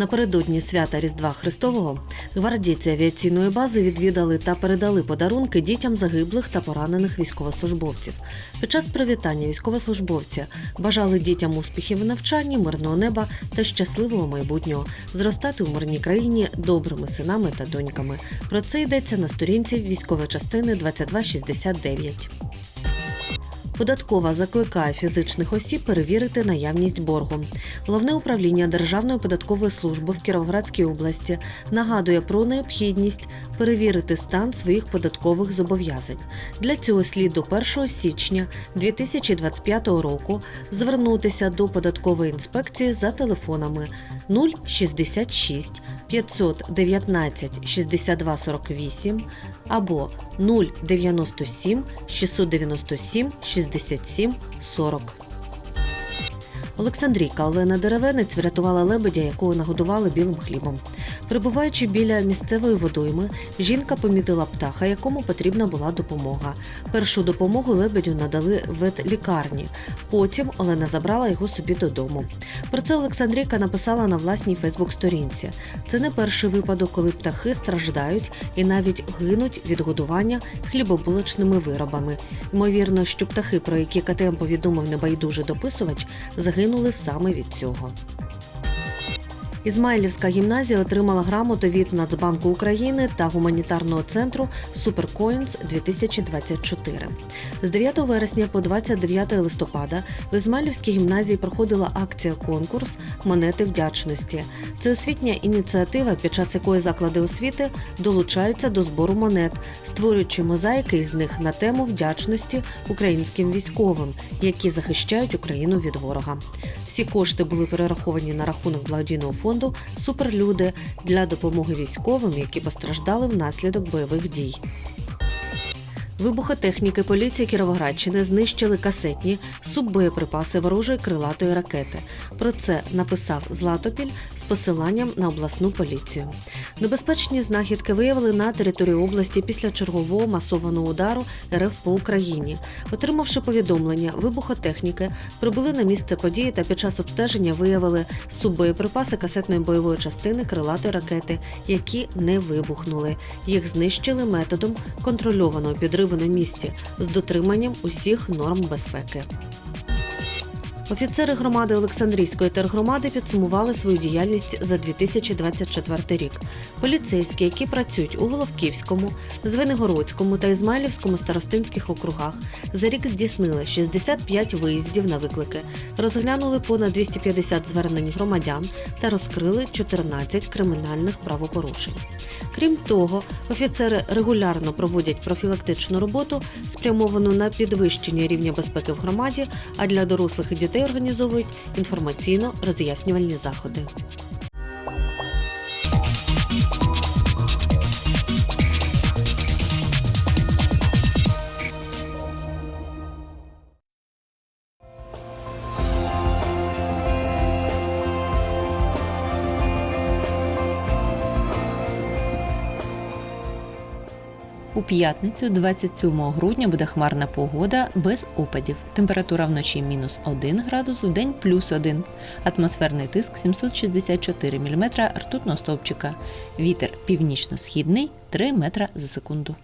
Напередодні свята Різдва Христового гвардійці авіаційної бази відвідали та передали подарунки дітям загиблих та поранених військовослужбовців. Під час привітання військовослужбовці бажали дітям успіхів у навчанні, мирного неба та щасливого майбутнього, зростати у мирній країні добрими синами та доньками. Про це йдеться на сторінці військової частини 2269. Податкова закликає фізичних осіб перевірити наявність боргу. Головне управління Державної податкової служби в Кіровоградській області нагадує про необхідність перевірити стан своїх податкових зобов'язань. Для цього слід до 1 січня 2025 року звернутися до податкової інспекції за телефонами 066 519 62 48 або 097 697 67 40. Олександрійка Олена Деревенець врятувала лебедя, якого нагодували білим хлібом. Прибуваючи біля місцевої водойми, жінка помітила птаха, якому потрібна була допомога. Першу допомогу лебедю надали в ветлікарні. Потім Олена забрала його собі додому. Про це Олександрійка написала на власній Фейсбук-сторінці. Це не перший випадок, коли птахи страждають і навіть гинуть від годування хлібобулочними виробами. Ймовірно, що птахи, про які КТМ повідомив небайдужий дописувач, загинули саме від цього. Ізмайлівська гімназія отримала грамоту від Нацбанку України та гуманітарного центру Суперкоїнс 2024. З 9 вересня по 29 листопада в Ізмайлівській гімназії проходила акція конкурс Монети вдячності. Це освітня ініціатива, під час якої заклади освіти долучаються до збору монет, створюючи мозаїки із них на тему вдячності українським військовим, які захищають Україну від ворога. Всі кошти були перераховані на рахунок благодійного фонду Суперлюди для допомоги військовим, які постраждали внаслідок бойових дій. Вибухотехніки поліції Кіровоградщини знищили касетні суббоєприпаси ворожої крилатої ракети. Про це написав Златопіль з посиланням на обласну поліцію. Небезпечні знахідки виявили на території області після чергового масованого удару РФ по Україні. Отримавши повідомлення, вибухотехніки прибули на місце події та під час обстеження виявили суббоєприпаси касетної бойової частини крилатої ракети, які не вибухнули. Їх знищили методом контрольованого підриву на місці з дотриманням усіх норм безпеки. Офіцери громади Олександрійської тергромади підсумували свою діяльність за 2024 рік. Поліцейські, які працюють у Головківському, Звенигородському та Ізмайлівському старостинських округах, за рік здійснили 65 виїздів на виклики, розглянули понад 250 звернень громадян та розкрили 14 кримінальних правопорушень. Крім того, офіцери регулярно проводять профілактичну роботу, спрямовану на підвищення рівня безпеки в громаді, а для дорослих і дітей організовують інформаційно-роз'яснювальні заходи. У п'ятницю, 27 грудня, буде хмарна погода без опадів. Температура вночі мінус 1 градус, в день плюс 1. Атмосферний тиск 764 мм ртутного стовпчика. Вітер північно-східний 3 метра за секунду.